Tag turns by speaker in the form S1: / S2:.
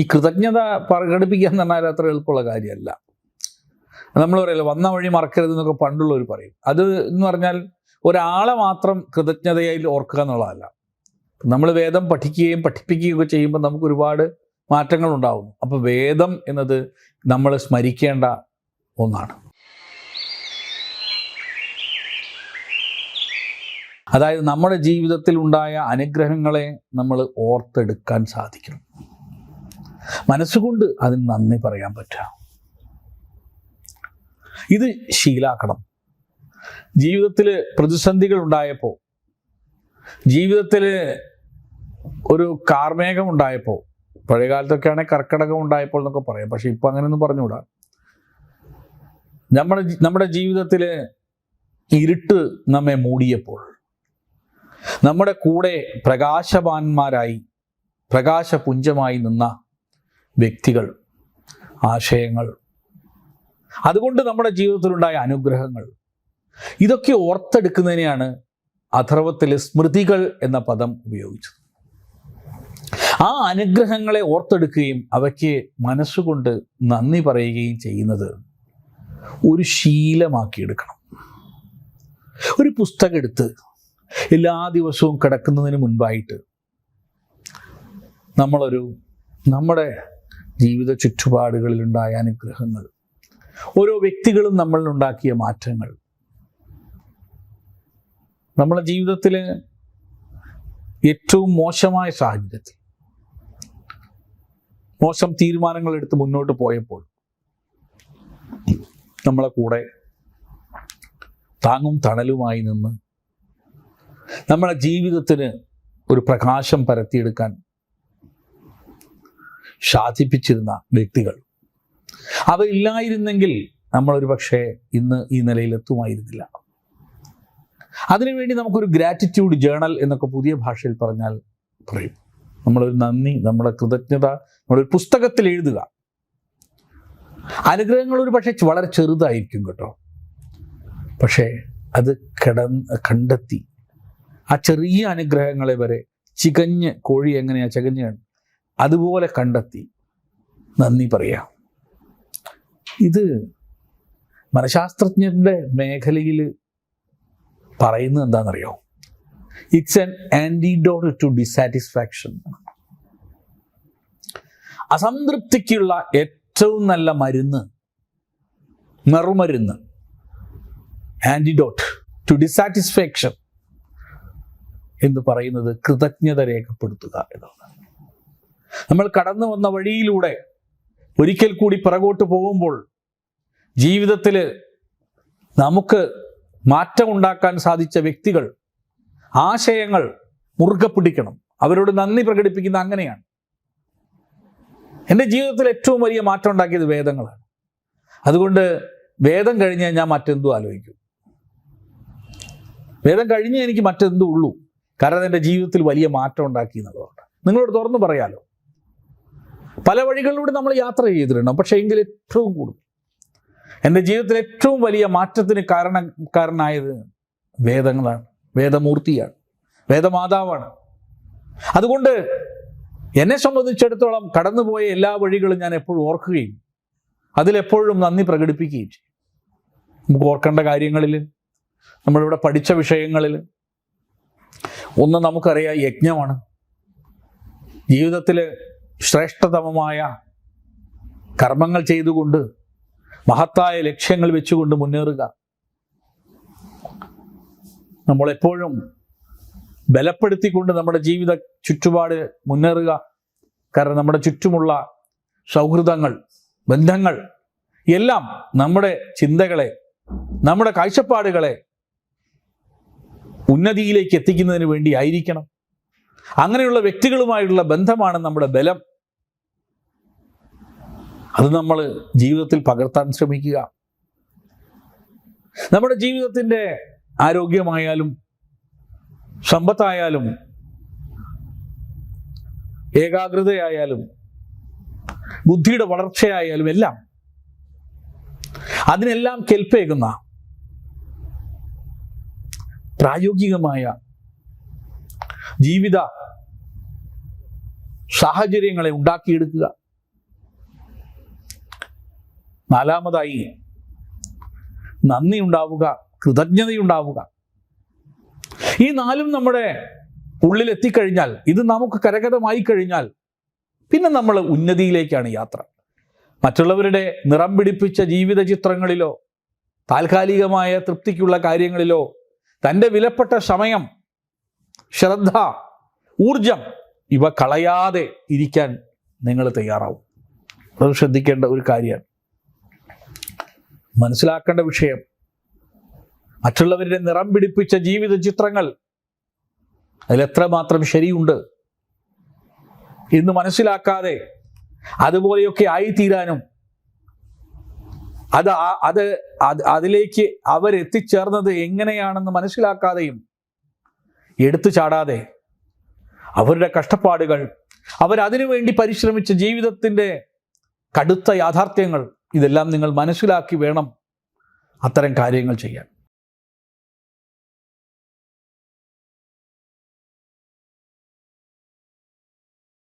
S1: ഈ കൃതജ്ഞത പ്രകടിപ്പിക്കുക എന്ന് പറഞ്ഞാൽ അത്ര എളുപ്പമുള്ള കാര്യമല്ല. നമ്മൾ പറയല്ലോ വന്ന വഴി മറക്കരുത് എന്നൊക്കെ പണ്ടുള്ളവർ പറയും. അത് എന്ന് പറഞ്ഞാൽ ഒരാളെ മാത്രം കൃതജ്ഞതയായി ഓർക്കുക എന്നുള്ളതല്ല. നമ്മൾ വേദം പഠിക്കുകയും പഠിപ്പിക്കുകയും ഒക്കെ ചെയ്യുമ്പോൾ നമുക്ക് ഒരുപാട് മാറ്റങ്ങൾ ഉണ്ടാകുന്നു അപ്പോൾ വേദം എന്നത് നമ്മൾ സ്മരിക്കേണ്ട ഒന്നാണ്. അതായത് നമ്മുടെ ജീവിതത്തിൽ ഉണ്ടായ അനുഗ്രഹങ്ങളെ നമ്മൾ ഓർത്തെടുക്കാൻ സാധിക്കണം. മനസ്സുകൊണ്ട് അതിന് നന്ദി പറയാൻ പറ്റുക. ഇത് ശീലാക്കണം. ജീവിതത്തിൽ പ്രതിസന്ധികൾ ഉണ്ടായപ്പോൾ ജീവിതത്തിൽ ഒരു കാർമേഘം ഉണ്ടായപ്പോൾ പഴയ കാലത്തൊക്കെ കർക്കിടകം ഉണ്ടായപ്പോൾ എന്നൊക്കെ പറയാം. പക്ഷെ ഇപ്പം അങ്ങനെയൊന്നും പറഞ്ഞുകൂടാ. നമ്മുടെ നമ്മുടെ ജീവിതത്തിൽ ഇരുട്ട് നമ്മെ മൂടിയപ്പോൾ നമ്മുടെ കൂടെ പ്രകാശവാന്മാരായി പ്രകാശപുഞ്ചമായി നിന്ന വ്യക്തികൾ ആശയങ്ങൾ. അതുകൊണ്ട് നമ്മുടെ ജീവിതത്തിലുണ്ടായ അനുഗ്രഹങ്ങൾ. ഇതൊക്കെ ഓർത്തെടുക്കുന്നതിനെയാണ് അഥർവത്തിലെ സ്മൃതികൾ എന്ന പദം ഉപയോഗിച്ചത്. ആ അനുഗ്രഹങ്ങളെ ഓർത്തെടുക്കുകയും അവയ്ക്ക് മനസ്സുകൊണ്ട് നന്ദി പറയുകയും ചെയ്യുന്നത് ഒരു ശീലമാക്കിയെടുക്കണം. ഒരു പുസ്തകം എടുത്ത് എല്ലാ ദിവസവും കിടക്കുന്നതിന് മുൻപായിട്ട് നമ്മളൊരു നമ്മുടെ ജീവിത ചുറ്റുപാടുകളിലുണ്ടായ അനുഗ്രഹങ്ങൾ. ഓരോ വ്യക്തികളും നമ്മളിൽ ഉണ്ടാക്കിയ മാറ്റങ്ങൾ. നമ്മളെ ജീവിതത്തിൽ ഏറ്റവും മോശമായ സാഹചര്യത്തിൽ മോശം തീരുമാനങ്ങൾ എടുത്ത് മുന്നോട്ട് പോയപ്പോൾ നമ്മളെ കൂടെ താങ്ങും തണലുമായി നിന്ന് നമ്മുടെ ജീവിതത്തിന് ഒരു പ്രകാശം പരത്തിയെടുക്കാൻ സാധിപ്പിച്ചിരുന്ന വ്യക്തികൾ. അവരില്ലായിരുന്നെങ്കിൽ നമ്മളൊരു പക്ഷേ ഇന്ന് ഈ നിലയിലെത്തുമായിരുന്നില്ല. അതിനുവേണ്ടി നമുക്കൊരു ഗ്രാറ്റിറ്റ്യൂഡ് ജേണൽ എന്നൊക്കെ പുതിയ ഭാഷയിൽ പറഞ്ഞാൽ പറയും. നമ്മളൊരു നന്ദി നമ്മുടെ കൃതജ്ഞത നമ്മളൊരു പുസ്തകത്തിൽ എഴുതുക. അനുഗ്രഹങ്ങൾ ഒരു പക്ഷേ വളരെ ചെറുതായിരിക്കും കേട്ടോ. പക്ഷേ അത് കിട കണ്ടെത്തി. ആ ചെറിയ അനുഗ്രഹങ്ങളെ വരെ ചികഞ്ഞ് കോഴി എങ്ങനെയാണ് ചകഞ്ഞ് അതുപോലെ കണ്ടെത്തി. നന്ദി പറയാം. ഇത് മനഃശാസ്ത്രജ്ഞരുടെ മേഖലയിൽ പറയുന്നത് എന്താണെന്നറിയോ? It's an antidote to dissatisfaction അസംതൃപ്തിക്കുള്ള ഏറ്റവും നല്ല മരുന്ന് മറുമരുന്ന് ആന്റിഡോട്ട് ടു ഡിസാറ്റിസ്ഫാക്ഷൻ എന്ന് പറയുന്നത് കൃതജ്ഞത രേഖപ്പെടുത്തുക എന്നാണ് നമ്മൾ കടന്നു വന്ന വഴിയിലൂടെ ഒരിക്കൽ കൂടി പിറകോട്ട് പോകുമ്പോൾ ജീവിതത്തിൽ നമുക്ക് മാറ്റമുണ്ടാക്കാൻ സാധിച്ച വ്യക്തികൾ ആശയങ്ങൾ മുറുകെ പിടിക്കണം. അവരോട് നന്ദി പ്രകടിപ്പിക്കുന്ന അങ്ങനെയാണ്. എന്റെ ജീവിതത്തിൽ ഏറ്റവും വലിയ മാറ്റം ഉണ്ടാക്കിയത് വേദങ്ങളാണ്. അതുകൊണ്ട് വേദം കഴിഞ്ഞ് ഞാൻ മറ്റെന്തും ആലോചിക്കും? വേദം കഴിഞ്ഞ് എനിക്ക് മറ്റെന്തും ഉള്ളൂ കാരണം എന്റെ ജീവിതത്തിൽ വലിയ മാറ്റം ഉണ്ടാക്കി എന്നുള്ളതുകൊണ്ട് നിങ്ങളോട് തുറന്നു പറയാലോ? പല വഴികളിലൂടെ നമ്മൾ യാത്ര ചെയ്തിട്ടുണ്ട്. പക്ഷേ എങ്കിൽ ഏറ്റവും കൂടുതൽ എന്റെ ജീവിതത്തിൽ ഏറ്റവും വലിയ മാറ്റത്തിന് കാരണക്കാരനായത് വേദങ്ങളാണ്. വേദമൂർത്തിയാണ്. വേദമാതാവാണ്. അതുകൊണ്ട് എന്നെ സംബന്ധിച്ചിടത്തോളം കടന്നുപോയ എല്ലാ വഴികളും ഞാൻ എപ്പോഴും ഓർക്കുകയും അതിലെപ്പോഴും നന്ദി പ്രകടിപ്പിക്കുകയും ചെയ്യും. നമുക്ക് ഓർക്കേണ്ട കാര്യങ്ങളിൽ നമ്മളിവിടെ പഠിച്ച വിഷയങ്ങളിൽ ഒന്ന് നമുക്കറിയാം യജ്ഞമാണ്. ജീവിതത്തിൽ ശ്രേഷ്ഠതമമായ കർമ്മങ്ങൾ ചെയ്തുകൊണ്ട് മഹത്തായ ലക്ഷ്യങ്ങൾ വെച്ചുകൊണ്ട് മുന്നേറുക. നമ്മളെപ്പോഴും ബലപ്പെടുത്തിക്കൊണ്ട് നമ്മുടെ ജീവിത ചുറ്റുപാട് മുന്നേറുക. കാരണം നമ്മുടെ ചുറ്റുമുള്ള സൗഹൃദങ്ങൾ ബന്ധങ്ങൾ എല്ലാം നമ്മുടെ ചിന്തകളെ നമ്മുടെ കാഴ്ചപ്പാടുകളെ ഉന്നതിയിലേക്ക് എത്തിക്കുന്നതിന് വേണ്ടി ആയിരിക്കണം അങ്ങനെയുള്ള വ്യക്തികളുമായിട്ടുള്ള ബന്ധമാണ് നമ്മുടെ ബലം. അത് നമ്മൾ ജീവിതത്തിൽ പകർത്താൻ ശ്രമിക്കുക. നമ്മുടെ ജീവിതത്തിന്റെ ആരോഗ്യമായാലും സമ്പത്തായാലും ഏകാഗ്രതയായാലും ബുദ്ധിയുടെ വളർച്ചയായാലും എല്ലാം അതിനെല്ലാം കെൽപ്പേകുന്ന പ്രായോഗികമായ ജീവിത സാഹചര്യങ്ങളെ ഉണ്ടാക്കിയെടുക്കുക. നാലാമതായി നന്ദി ഉണ്ടാവുക കൃതജ്ഞതയുണ്ടാവുക. ഈ നാലും നമ്മുടെ ഉള്ളിൽ എത്തിക്കഴിഞ്ഞാൽ ഇത് നമുക്ക് കരകതമായി കഴിഞ്ഞാൽ പിന്നെ നമ്മൾ ഉന്നതിയിലേക്കാണ് യാത്ര. മറ്റുള്ളവരുടെ നിറം പിടിപ്പിച്ച ജീവിത ചിത്രങ്ങളിലോ താൽക്കാലികമായ തൃപ്തിക്കുള്ള കാര്യങ്ങളിലോ തന്റെ വിലപ്പെട്ട സമയം ശ്രദ്ധ ഊർജം ഇവ കളയാതെ ഇരിക്കാൻ നിങ്ങൾ തയ്യാറാവും. അത് ശ്രദ്ധിക്കേണ്ട ഒരു കാര്യമാണ്. മനസ്സിലാക്കേണ്ട വിഷയം. മറ്റുള്ളവരുടെ നിറം പിടിപ്പിച്ച ജീവിത ചിത്രങ്ങൾ അതിലെത്രമാത്രം ശരിയുണ്ട് എന്ന് മനസ്സിലാക്കാതെ അതുപോലെയൊക്കെ ആയിത്തീരാനും അത് അത് അത് അതിലേക്ക് അവരെത്തിച്ചേർന്നത് എങ്ങനെയാണെന്ന് മനസ്സിലാക്കാതെയും എടുത്തു ചാടാതെ അവരുടെ കഷ്ടപ്പാടുകൾ അവരതിനു വേണ്ടി പരിശ്രമിച്ച ജീവിതത്തിന്റെ കടുത്ത യാഥാർത്ഥ്യങ്ങൾ ഇതെല്ലാം നിങ്ങൾ മനസ്സിലാക്കി വേണം അത്തരം കാര്യങ്ങൾ ചെയ്യാൻ.